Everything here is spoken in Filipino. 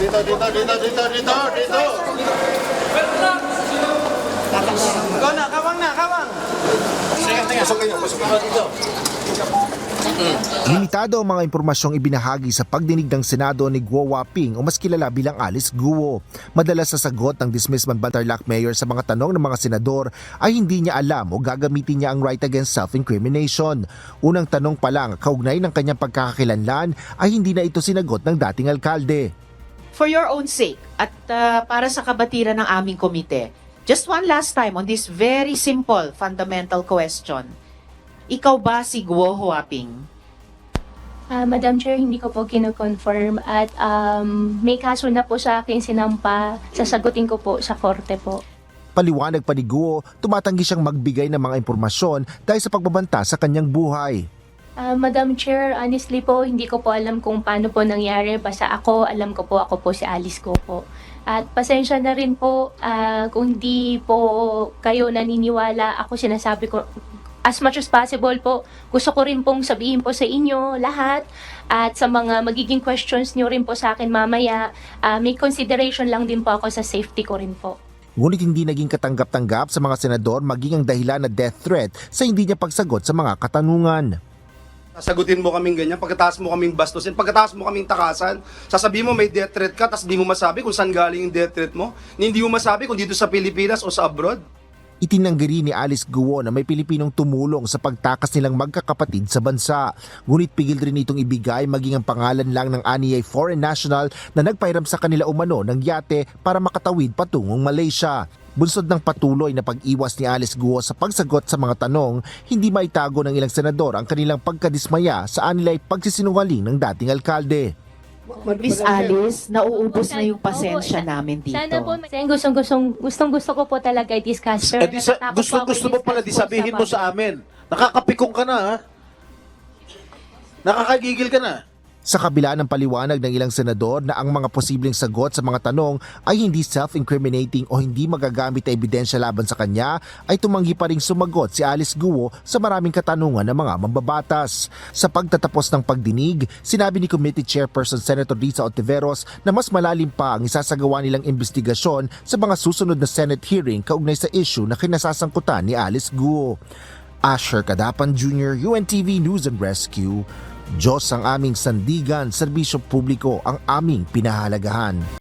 dito, dito, dito, dito, dito, dito. Ikaw na, kawang na, kawang. Limitado ang mga impormasyong ibinahagi sa pagdinig ng Senado ni Guo Waping o mas kilala bilang Alice Guo. Madalas sa sagot ng dismissed Manbantarlac Mayor sa mga tanong ng mga senador ay hindi niya alam o gagamitin niya ang right against self-incrimination. Unang tanong pa lang, kaugnay ng kanyang pagkakakilanlan ay hindi na ito sinagot ng dating alkalde. For your own sake at uh, para sa kabatiran ng aming komite, just one last time on this very simple fundamental question. Ikaw ba si Guo Huaping? Ah, Madam Chair, hindi ko po kino-confirm at um, may kaso na po sa akin sinampa. Sasagutin ko po sa korte po. Paliwanag pa ni Guo, tumatanggi siyang magbigay ng mga impormasyon dahil sa pagbabanta sa kanyang buhay. Ah, Madam Chair, honestly po, hindi ko po alam kung paano po nangyari. Basta ako, alam ko po, ako po si Alice ko po. At pasensya na rin po ah, kung hindi po kayo naniniwala. Ako sinasabi ko, as much as possible po, gusto ko rin pong sabihin po sa inyo lahat at sa mga magiging questions niyo rin po sa akin mamaya, ah, may consideration lang din po ako sa safety ko rin po. Ngunit hindi naging katanggap-tanggap sa mga senador maging ang dahilan na death threat sa hindi niya pagsagot sa mga katanungan. Sasagutin mo kaming ganyan, pagkatapos mo kaming bastusin, pagkatapos mo kaming takasan, sasabihin mo may death threat ka, tapos di mo masabi kung saan galing yung death threat mo, hindi mo masabi kung dito sa Pilipinas o sa abroad. Itinanggi ni Alice Guo na may Pilipinong tumulong sa pagtakas nilang magkakapatid sa bansa. Ngunit pigil rin itong ibigay maging ang pangalan lang ng aniyay foreign national na nagpairam sa kanila umano ng yate para makatawid patungong Malaysia. Bunsod ng patuloy na pag-iwas ni Alice Guo sa pagsagot sa mga tanong, hindi maitago ng ilang senador ang kanilang pagkadismaya sa anilay pagsisinungaling ng dating alkalde. Miss Alice, nauubos na yung pasensya namin dito. Sana po, kasi gustong, gustong, gustong gusto ko po talaga i-discuss. Pero Eh di sa, gusto po ako gusto mo pala di po sabihin mo sa amin. Nakakapikong ka na ha. Nakakagigil ka na. Sa kabila ng paliwanag ng ilang senador na ang mga posibleng sagot sa mga tanong ay hindi self-incriminating o hindi magagamit na ebidensya laban sa kanya, ay tumanggi pa ring sumagot si Alice Guo sa maraming katanungan ng mga mambabatas. Sa pagtatapos ng pagdinig, sinabi ni Committee Chairperson Senator Risa Ontiveros na mas malalim pa ang isasagawa nilang investigasyon sa mga susunod na Senate hearing kaugnay sa issue na kinasasangkutan ni Alice Guo. Asher Kadapan Jr., UNTV News and Rescue. Diyos ang aming sandigan, serbisyo publiko ang aming pinahalagahan.